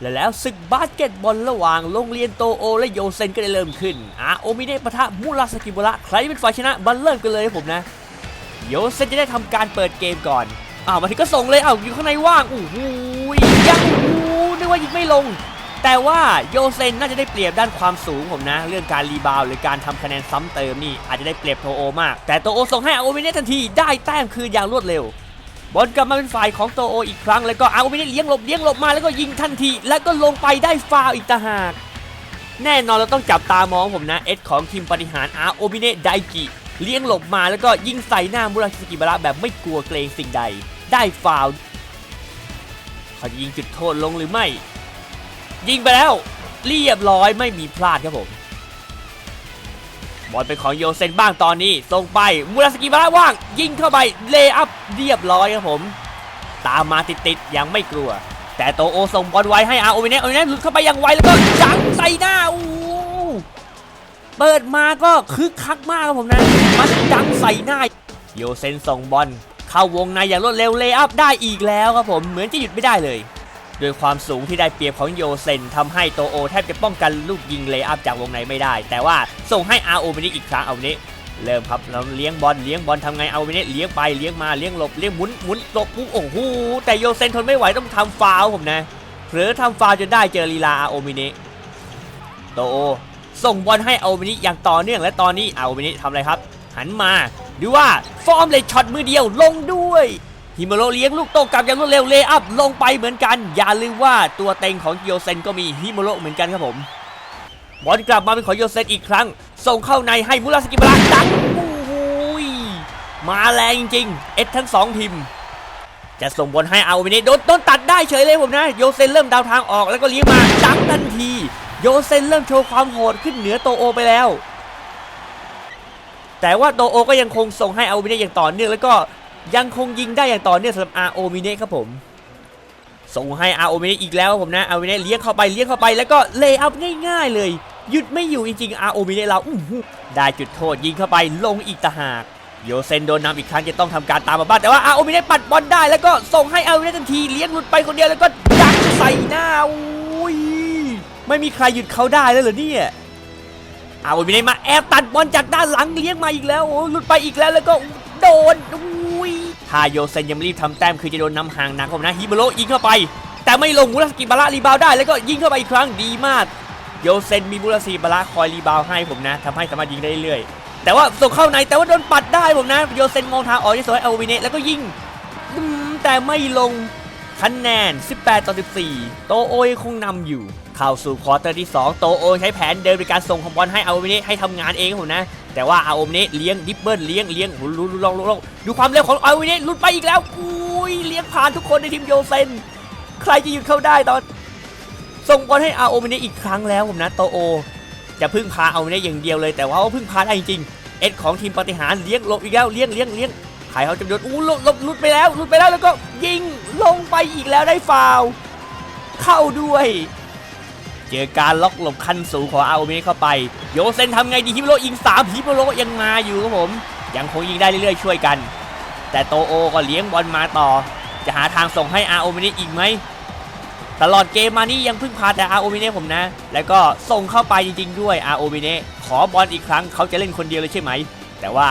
และแล้วศึกบาสเกตบอลระหว่างโรงเรียนโตโอ และโยเซนก็ได้เริ่มขึ้นอาโอมิเนะปะทะมูราสกิบุระใครเป็นฝ่ายชนะบันเริ่มกันเลยผมนะ โยเซนจะได้ทำการเปิดเกมก่อนอ้าวมาถึงก็ส่งเลยอ้าวอยู่ข้างในว่างโอ้โหยังโอ้โหนึกว่ายิงไม่ลง แต่ว่าโยเซนน่าจะได้เปรียบด้านความสูงผมนะ เรื่องการรีบาวหรือการทำคะแนนซ้ำเติมนี่อาจจะได้เปรียบโตโอมาก แต่โตโอส่งให้อาโอมิเนะทันทีได้แต้มคืนอย่างรวดเร็ว บอลกลับมาเป็นฝ่ายของโตโออีกครั้งแล้วก็อาโอมิเนะเลี้ยงหลบเลี้ยงหลบมาแล้วก็ยิงทันที แล้วก็ลงไปได้ฟาวอีกต่างหากแน่นอนเราต้องจับตามองผมนะเอสของทีมบริหารอาโอมิเนะไดกิเลี้ยงหลบมาแล้วก็ยิงใส่หน้ามุราชิสกิบาระแบบไม่กลัวเกรงสิ่งใด ได้ฟาวเขาจะยิงจุดโทษลงหรือไม่ ยิงไปแล้ว เรียบร้อยไม่มีพลาดครับผม บอลเป็นของโยเซนบ้างตอนนี้ส่งไปมูราสกิบาระว่าง ยิงเข้าไปเลย์อัพเรียบร้อยครับผม ตามมาติดๆยังไม่กลัว แต่โตโอส่งบอลไว้ให้อาโอเมเนะโอเมเนะหลุดเข้าไปอย่างไวแล้วก็จังใส่หน้าอู้เปิดมาก็คึกคักมากครับผมนะมันจังใส่หน้าโยเซนส่งบอลเข้าวงในอย่างรวดเร็วเลย์อัพได้อีกแล้วครับผมเหมือนจะหยุดไม่ได้เลย ด้วยความสูงที่ได้เปรียบของโยเซนทำให้โตโอแทบจะป้องกันลูกยิงเลย์อัพจากวงในไม่ได้ แต่ว่าส่งให้อาโอเมเนะอีกครั้งเอาเนี้เริ่มครับเราเลี้ยงบอลเลี้ยงบอลทำไงเอาเมเนะเลี้ยงไปเลี้ยงมาเลี้ยงหลบเลี้ยงหมุนหมุนหลบปุ๊บโอ้โหแต่โยเซนทนไม่ไหวต้องทำฟาวผมนะเผลอทำฟาวจนได้เจอลีลาอาโอเมเนะโตโอส่งบอลให้อาโอเมเนะอย่างต่อเนื่องและตอนนี้อาโอเมเนะทำอะไรครับ หันมาดูว่าฟอร์มเลยช็อตมือเดียวลงด้วย ฮิโมโรเลี้ยงลูกโตกลับอย่างรวดเร็วเลอัพลงไปเหมือนกัน อย่าลืมว่าตัวเต็งของโยเซนก็มีฮิโมโรเหมือนกันครับผมบอลกลับมาเป็นของโยเซนอีกครั้ง ส่งเข้าในให้มุราสกิบาระดังโอ้โหยมาแรงจริงเอ็ดทั้งสองทีมจะส่งบอลให้เอาไปนี่โดนโดนตัดได้เฉยเลยผมนะ โยเซนเริ่มดาวทางออกแล้วก็เลี้ยงมาดังทันที โยเซนเริ่มโชว์ความโหดขึ้นเหนือโตโอไปแล้ว แต่ว่าโตโอก็ยังคงส่งให้เอาไปนี่อย่างต่อเนื่องแล้วก็ ยังคงยิงได้อย่างต่อเนื่องสำหรับอาโอมิเน่ครับผม ส่งให้อาโอเมเนอีกแล้วผมนะอาโอเมเนเลี้ยงเข้าไปเลี้ยงเข้าไปแล้วก็เลย์อัพง่าย ๆ เลย หยุดไม่อยู่จริงๆอาโอเมเนเราได้จุดโทษยิงเข้าไปลงอีกตาหากโยเซนโดนนำอีกครั้งจะต้องทำการตามมาบ้างแต่ว่าอาโอเมเนปัดบอลได้แล้วก็ส่งให้อาโอเมเนทันทีเลี้ยงหลุดไปคนเดียวแล้วก็ดักใส่หน้าอุ้ยไม่มีใครหยุดเขาได้แล้วเหรอเนี่ยอาโอเมเนมาแอบตัดบอลจากด้านหลังเลี้ยงมาอีกแล้วโอ้หลุดไปอีกแล้วแล้วก็โดนอุ ถ้าโยเซนยังไม่รีบทำแต้มคือจะโดนนำห่างหนักผมนะฮิโมโรยิงเข้าไป แต่ไม่ลงมูราสกิบาระรีบาวได้แล้วก็ยิงเข้าไปอีกครั้งดีมากโยเซนมีมูราสกิบาระคอยรีบาวให้ผมนะทำให้สามารถยิงได้เรื่อยแต่ว่าส่งเข้าในแต่ว่าโดนปัดได้ผมนะโยเซนมองทางออกที่สวยเอาวินเนแล้วก็ยิงแต่ไม่ลงคะแนน 18 ต่อ 14 โตโอยคงนำอยู่ เข้าสู่ควอเตอร์ที่ 2 โตโอยใช้แผนเดินในการส่งของบอลให้เอาวินเนให้ทำงานเองผมนะ แต่ว่าอาโอมเนเลี้ยงดิบเบิลเลี้ยงเลี้ยงลลลองลองดูความเร็วของอาวินเนหลุดไปอีกแล้วอุ้ยเลี้ยงผ่านทุกคนในทีมโยเซนใครจะหยุดเข้าได้ตอน ส่งบอลให้อาโอมเนะอีกครั้งแล้วผมนะโตโอ จะพึ่งพาอาโอมเนะอย่างเดียวเลย แต่ว่าเขาพึ่งพาได้จริงเอ็ดของทีมปฏิหารเลี้ยงลบอีกแล้วเลี้ยงเลี้ยงเลี้ยงใครเขาจะโดนอู้ลบลบลุดไปแล้วลุดไปแล้วแล้วก็ยิงลงไปอีกแล้วได้ฟาวเข้าด้วย เจอการล็อกหลบคันสูงของอาโอมิเนะเข้าไป โยเซนทำไงดีฮิโมโรยิงสามฮิโมโรยังมาอยู่ครับผม ยังคงยิงได้เรื่อยๆ ช่วยกัน แต่โตโอก็เลี้ยงบอลมาต่อ จะหาทางส่งให้อาโอมิเนะอีกไหมตลอดเกมมานี่ยังพึ่งพาแต่อาโอมิเน่ผมนะ แล้วก็ส่งเข้าไปจริงๆด้วยอาโอมิเน่ขอบอลอีกครั้งเขาจะเล่นคนเดียวเลยใช่ไหม แต่ว่า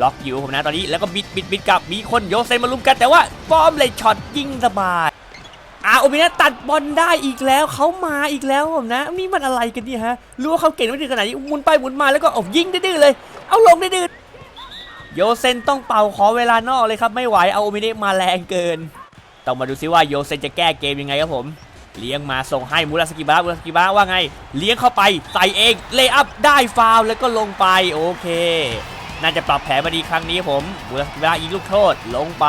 ล็อกอยู่ผมนะตอนนี้แล้วก็บิดบิดบิดกลับมีคนโยเซนมาลุมกันแต่ว่าฟอร์มเลยช็อตยิงสบายอา โอมิเน่ตัดบอลได้อีกแล้วเขามาอีกแล้วผมนะนี่มันอะไรกันเนี่ยฮะรู้ว่าเขาเก่งไม่ถึงขนาดนี้หมุนไปหมุนมาแล้วก็เอายิงดื้อเลย เอาลงดื้อโยเซนต้องเป่าขอเวลานอกเลยครับไม่ไหวเอาโอมิเน่มาแรงเกิน ต้องมาดูซิว่าโยเซนจะแก้เกมยังไงครับผมเลี้ยงมาส่งให้มูราสกิบาระมูราสกิบาระว่าไง เลี้ยงเข้าไปใส่เองเลย์อัพได้ฟาวแล้วก็ลงไปโอเค น่าจะปรับแผนมาดีครั้งนี้ผมมูราสกิบาระยิงลูกโทษลงไป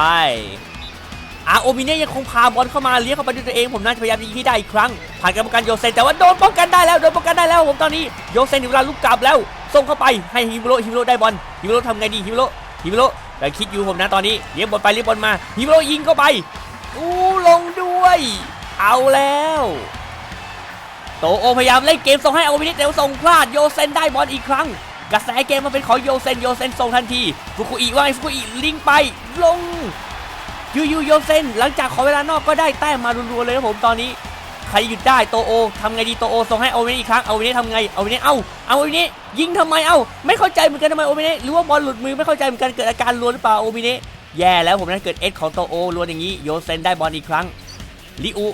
อาโอมิเน่ยังคงพาบอลเข้ามาเลี้ยงเข้าไปด้วยตัวเองผมน่าจะพยายามยิงให้ได้อีกครั้ง ผ่านกรรมการโยเซนแต่ว่าโดนป้องกันได้แล้วโดนป้องกันได้แล้วผมตอนนี้โยเซนถึงเวลาลุกกลับแล้วส่งเข้าไปให้ฮิมโรฮิมโรได้บอลฮิมโรทำไงดีฮิมโรฮิมโรกำลังคิดอยู่ผมนะตอนนี้เลี้ยงบอลไปเลี้ยงบอลมาฮิมโรยิงเข้าไปอู้ลงด้วย เอาแล้ว โตโอพยายามเล่นเกมส่งให้อาโอมินิแต่ว่าส่งพลาดโยเซนได้บอลอีกครั้งกระแสเกมมาเป็นของโยเซนโยเซนส่งทันทีฟุกุอิว่าไงฟุกุอิลิงไปลง ยูยูโยเซนหลังจากขอเวลานอกก็ได้แต้มมารัวๆเลยครับผมตอนนี้ใครหยุดได้โตโอทำไงดีโตโอส่งให้โอเวเนอีกครั้งโอเวเนทำไงโอเวเนเอ้าเอาโอเวเนยิงทำไมเอ้าไม่เข้าใจเหมือนกันทำไมโอเวเนหรือว่าบอลหลุดมือไม่เข้าใจเหมือนกันเกิดอาการรัวหรือเปล่าโอเวเนแย่แล้วผมนั้นเกิดเอสของโตโอรัวอย่างนี้โยเซนได้บอลอีกครั้งลิอู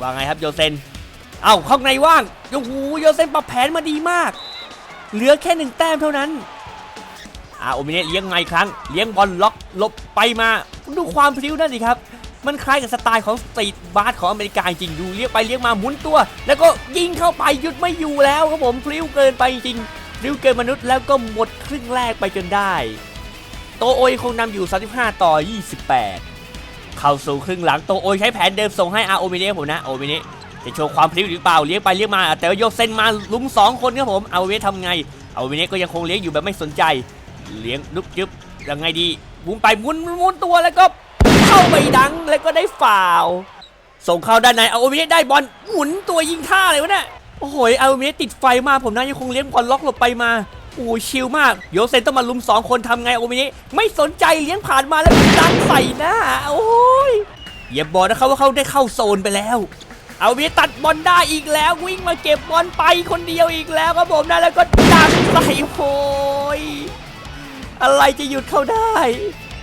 ว่าไงครับโยเซนเอ้าข้างในว่างโอ้โหโยเซนปรับแผนมาดีมาก เหลือแค่หนึ่งแต้มเท่านั้น อาโอเมเนะเลี้ยงไงครั้ง เลี้ยงบอลล็อกหลบไปมาดูความพลิ้วนั่นสิครับ มันคล้ายกับสไตล์ของสตรีทบาสของอเมริกาจริงดูเลี้ยงไปเลี้ยงมาหมุนตัว แล้วก็ยิงเข้าไปหยุดไม่อยู่แล้วครับผมพลิ้วเกินไปจริงพลิ้วเกินมนุษย์แล้วก็หมดครึ่งแรกไปจนได้ โตโอยคงนำอยู่ 35 ต่อ 28 เข้าสู่ครึ่งหลังโตโอยใช้แผนเดิมส่งให้อาโอเมเนะผมนะโอเมเนะจะโชว์ความพลิ้วหรือเปล่าเลี้ยงไปเลี้ยงมา แต่ว่าโยกเซนมาลุมสองคนครับผมอาเมเนะทำไงอาโอเมเนะก็ยังคงเลี้ยงอยู่แบบไม่สนใจ เลี้ยงลุกยึบยังไงดีหมุนไปหมุนหมุนตัวแล้วก็เข้าไปดังแล้วก็ได้ฝ่าวส่งเข้าด้านในเอาโอเมเนะได้บอลหมุนตัวยิงท่าเลยวะเนี่ยโอ้โหเอาโอเมเนะติดไฟมากผมนะยังคงเลี้ยงบอลล็อกหลบไปมาโอ้ชิลมากโยเซนต้องมาลุมสองคนทำไงอาโอเมเนะไม่สนใจเลี้ยงผ่านมาแล้วดันใส่หน้าโอ้ยอย่าบอกนะครับว่าเขาได้เข้าโซนไปแล้วเอาเวียตัดบอลได้อีกแล้ววิ่งมาเก็บบอลไปคนเดียวอีกแล้วครับผมนะแล้วก็ดันใส่โอย อะไรจะหยุดเขาได้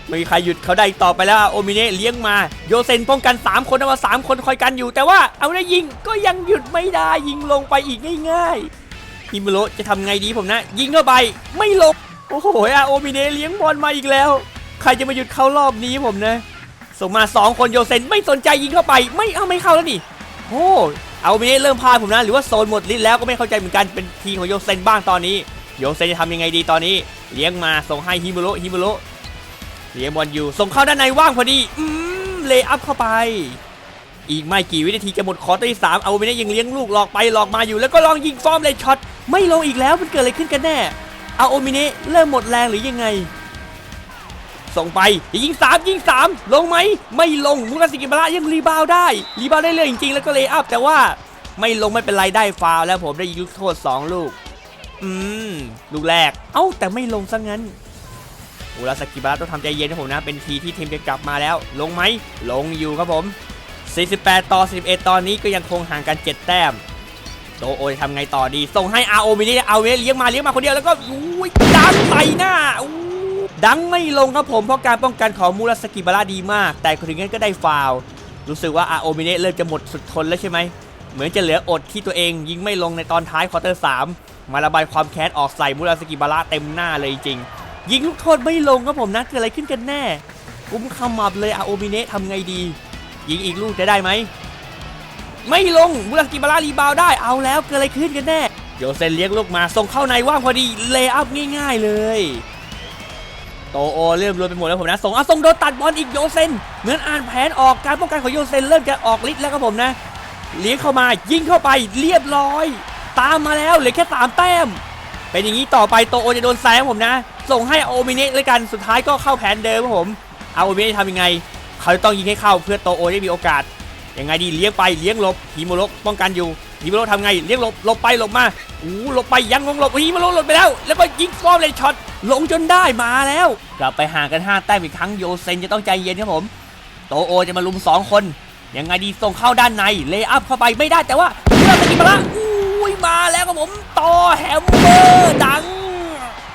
ไม่มีใครหยุดเขาได้อีกต่อไปแล้วโอมิเนะเลี้ยงมาโยเซนป้องกัน 3 คนเอามา3คนคอยกันอยู่ แต่ว่าเอาได้ยิงก็ยังหยุดไม่ได้ยิงลงไปอีกง่ายๆฮิมโรจะทำไงดีผมนะ ยิงเข้าไปไม่ลงโอ้โหอาโอมิเนะเลี้ยงบอลมาอีกแล้ว ใครจะมาหยุดเขารอบนี้ผมนะส่งมา 2 คนโยเซนไม่สนใจยิงเข้าไป ไม่เอาไม่เข้าแล้วนี่โอ้เอาไม่ได้เริ่มพาผมนะ หรือว่าโซนหมดลิ้นแล้วก็ไม่เข้าใจเหมือนกันเป็นทีของโยเซนบ้างตอนนี้ โยเซนจะทำยังไงดีตอนนี้ เลี้ยงมาส่งให้ฮิมุโรฮิมุโรเลี้ยงบอลอยู่ส่งเข้าด้านในว่างพอดีอืมเลย์อัพเข้าไป อีกไม่กี่วินาทีจะหมดคอร์ตที่สามเอาไม่ได้ยังเลี้ยงลูกหลอกไปหลอกมาอยู่ แล้วก็ลองยิงฟอร์มเลยช็อตไม่ลงอีกแล้วมันเกิดอะไรขึ้นกันแน่เอาโอมิเนะเริ่มหมดแรงหรือยังไง ส่งไปยิงสามยิงสามลงไหมไม่ลงมุราสิกิบาระยังรีบาวด์ได้รีบาวด์ได้เลยจริงๆ แล้วก็เลย์อัพแต่ว่าไม่ลงไม่เป็นไรได้ฟาวแล้วผมได้ยิงลูกโทษ 2 ลูก อืมลูกแรก เอ้าแต่ไม่ลงซะงั้นมุราสกิบาระต้องทำใจเย็นนะผมนะ เป็นทีที่ทีมจะกลับมาแล้ว ลงไหม ลงอยู่ครับผม 48 ต่อ 11 ตอนนี้ก็ยังคงห่างกัน 7 แต้ม โตโอยทำไงต่อดี ส่งให้อาโอมินี่เอาเวเลี้ยงมาเลี้ยงมาคนเดียวแล้วก็อุ้ยดังใส่หน้าอู้ดังไม่ลงครับผมเพราะการป้องกันของมูราสกิบาระดีมาก แต่ถึงงั้นก็ได้ฟาวรู้สึกว่าอาโอมิเนะเริ่มจะหมดสุดทนแล้วใช่ไหมเหมือนจะเหลืออดที่ตัวเองยิงไม่ลงในตอนท้ายควอเตอร์สา มาระบายความแค้นออกใส่มูราสกิบาระเต็มหน้าเลยจริง ยิงลูกโทษไม่ลงครับผมนะเกิดอะไรขึ้นกันแน่กุ้มขมับเลยอาโอมิเนะทำไงดี ยิงอีกลูกจะได้ไหม ไม่ลงมูราสกิบาระรีบาวได้เอาแล้วเกิดอะไรขึ้นกันแน่โยเซนเลี้ยงลูกมาส่งเข้าในว่างพอดีเลย์อัพง่าย ๆเลยโตโอเริ่มรวยไปหมดแล้วผมนะส่งอะส่งโดนตัดบอลอีกโยเซนเหมือนอ่านแผนออกการป้องกันของโยเซนเริ่มจะออกฤทธิ์แล้วครับผมนะ เลี้ยงเข้ามายิงเข้าไปเรียบร้อย ตามมาแล้วเหลือแค่สามแต้ม เป็นอย่างนี้ต่อไปโตโอจะโดนแซงผมนะ ส่งให้โอมิเนะเลยกันสุดท้ายก็เข้าแผนเดิมครับผมเอาโอมิเนะทำยังไง เขาจะต้องยิงให้เข้าเพื่อโตโอได้มีโอกาสยังไงดีเลี้ยงไปเลี้ยงหลบฮิโมโรป้องกันอยู่ฮิโมโรทำไงเลี้ยงหลบหลบไปหลบมาอู้หลบไปยังลงหลบฮิโมโรหลบไปแล้ว แล้วก็ยิงฟอร์มเลยช็อตลงจนได้มาแล้วกลับไปห่างกันห้าแต้มอีกครั้งโยเซนจะต้องใจเย็นครับผม โตโอจะมาลุมสองคนยังไงดีส่งเข้าด้านในเลย์อัพเข้าไปไม่ได้แต่ว่าเมื่อกี้มาละ ยมาแล้วครับผมต่อแฮมเมอร์ดัง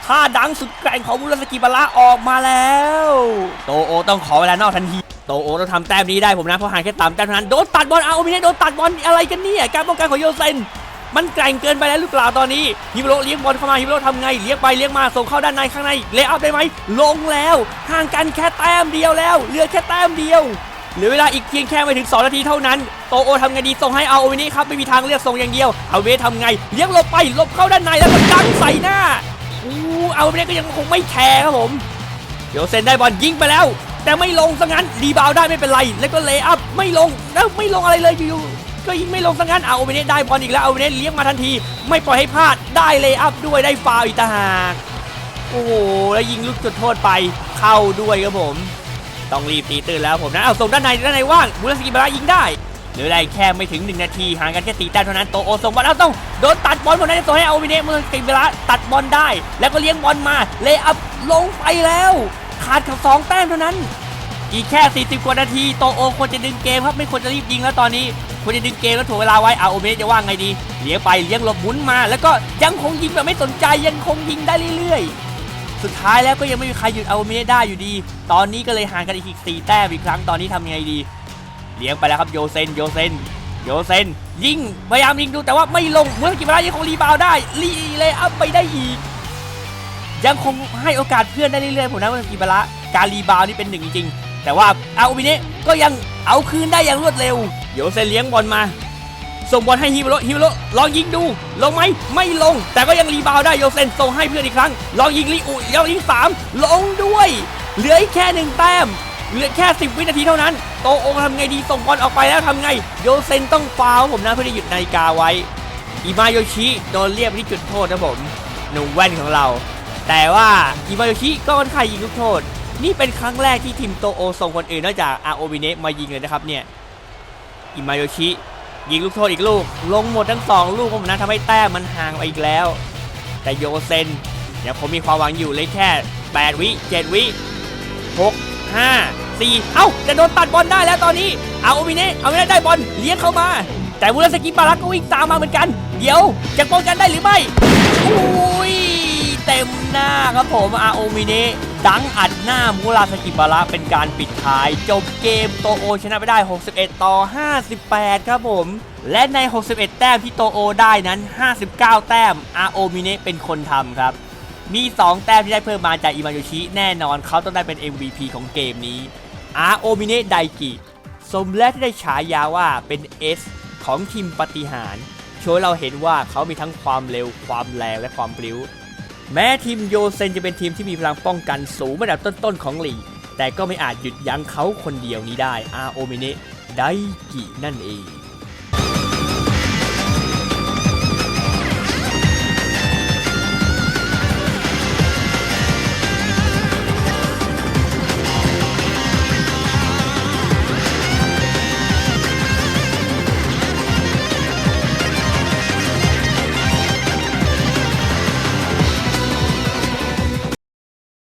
ท่าดังสุดแกร่งของมุราสกิบาระออกมาแล้ว โตโอต้องขอเวลานอกทันทีโตโอต้องทำแต้มนี้ได้ผมนะเพราะห่างแค่ตามแต้มเท่านั้นโดนตัดบอลเอาไม่ได้โดนตัดบอลอะไรกันเนี่ยการป้องกันของโยเซนมันแกร่งเกินไปแล้วหรือเปล่าตอนนี้ฮิโรเลี้ยงบอลเข้ามาฮิโรทำไงเลี้ยงไปเลี้ยงมาส่งเข้าด้านในข้างในเลย์อัพได้ไหมลงแล้วห่างกันแค่แต้มเดียวแล้วเหลือแค่แต้มเดียว เหลือเวลาอีกเพียงแค่ไม่ถึง 2 นาทีเท่านั้น โตโอทำไงดีส่งให้เอาโอเวนี่ครับไม่มีทางเลือกส่งอย่างเดียวเอาเวทำไงเลี้ยงหลบไปหลบเข้าด้านในแล้วก็ดังใส่หน้าอู้เอาเวนี่ก็ยังคงไม่แคร์ครับผมเดี๋ยวเซนได้บอลยิงไปแล้ว แต่ไม่ลงซะงั้นรีบาวได้ไม่เป็นไร แล้วก็เลย์อัพไม่ลงแล้วไม่ลงอะไรเลยอยู่ๆก็ยิงไม่ลงซะงั้นเอาโอเวเนได้บอลอีกแล้วเอาโอเวเนเลี้ยงมาทันที ไม่ปล่อยให้พลาดได้เลย์อัพด้วยได้ฟาวอีกต่างหากโอ้โหแล้วยิงลูกจุดโทษไปเข้าด้วยครับผม ต้องรีบตีตื่นแล้วผมนะ เอาส่งด้านในด้านในว่างบุรสกิบาระยิงได้เหลือได้แค่ไม่ถึง 1 นาทีห่างกันแค่ตีแต้มเท่านั้นโตโอส่งบอลเอาต้องโดนตัดบอลหมดนั้นส่งให้เอาวินเนมือสกิบาระตัดบอลได้ แล้วก็เลี้ยงบอลมาเลย์อัพลงไปแล้ว ขาดกับสองแต้มเท่านั้นอีกแค่ 40 กว่านาที โตโอควรจะดึงเกมครับ ไม่ควรจะรีบยิงแล้วตอนนี้ ควรจะดึงเกมแล้วถ่วงเวลาไว้อาโอเมจะว่าไงดี เลี้ยงไปเลี้ยงหลบหมุนมา แล้วก็ยังคงยิงแบบไม่สนใจยังคงยิงได้เรื่อยๆ สุดท้ายแล้วก็ยังไม่มีใครหยุดอาโอเมได้อยู่ดี ตอนนี้ก็เลยห่างกันอีกสี่แต้มอีกครั้งตอนนี้ทำยังไงดี เลี้ยงไปแล้วครับโยเซนโยเซนโยเซนยิงพยายามยิงดูแต่ว่าไม่ลงเมื่อกี้เวลายังคงรีบาวได้รีเลยอัพไปได้อีก ยังคงให้โอกาสเพื่อนได้เรื่อยๆผมนะเมื่อกี้เวลาการรีบาวนี่เป็นหนึ่งจริงๆแต่ว่าอาโอมิเนะก็ยังเอาคืนได้อย่างรวดเร็วโยเซนเลี้ยงบอลมา ส่งบอลให้ฮิวโรฮิวโรลองยิงดู ลงไหมไม่ลง แต่ก็ยังรีบาวได้โยเซนส่งให้เพื่อนอีกครั้ง ลองยิงลีอุลองยิงสามลงด้วย เหลืออีกแค่หนึ่งแต้มเหลือแค่ 10 วินาทีเท่านั้น โตโอทำไงดีส่งบอลออกไปแล้วทำไง โยเซนต้องฟาวผมนะเพื่อจะหยุดนาฬิกาไว้ อิมาโยชิโดนเรียกที่จุดโทษนะผมหนุ่มแว่นของเรา แต่ว่าอิมาโยชิก็ค่อนข้างยิงลูกโทษ นี่เป็นครั้งแรกที่ทีมโตโอส่งคนอื่นนอกจากอาโอบิเนะมายิงเลยนะครับเนี่ย อิมาโยชิ ยิงลูกโทษอีกลูก ลงหมดทั้งสองลูกผมนะทำให้แต้มมันห่างไปอีกแล้ว แต่โยเซนยังผมมีความหวังอยู่เลยแค่ 8 วิ 7 วิ 6 5 4 เอ้าจะโดนตัดบอลได้แล้วตอนนี้ เอาโอมิเน่เอาไม่ได้ได้บอลเลี้ยงเข้ามา แต่มูราสกิบารักก็วิ่งตามมาเหมือนกัน เดี๋ยวจะป้องกันได้หรือไม่อุ้ย เต็มหน้าครับผมอาโอมิเนะดังอัดหน้ามูราสกิบาระเป็นการปิดท้าย จบเกมโตโอชนะไปได้ 61 ต่อ 58 ครับผม และใน 61 แต้มที่โตโอได้นั้น 59 แต้มอาโอมิเนะเป็นคนทำครับ มี 2 แต้มที่ได้เพิ่มมาจากอิมาโยชิ แน่นอนเขาต้องได้เป็น MVP ของเกมนี้อาโอมิเนะไดกิสมและที่ได้ฉายาว่าเป็น S ของทีมปฏิหารโชว์เราเห็นว่าเขามีทั้งความเร็วความแรงและความพลิ้ว แม้ทีมโยเซนจะเป็นทีมที่มีพลังป้องกันสูงระดับต้นๆของลีกแต่ก็ไม่อาจหยุดยั้งเขาคนเดียวนี้ได้อาโอมิเนะไดกินั่นเอง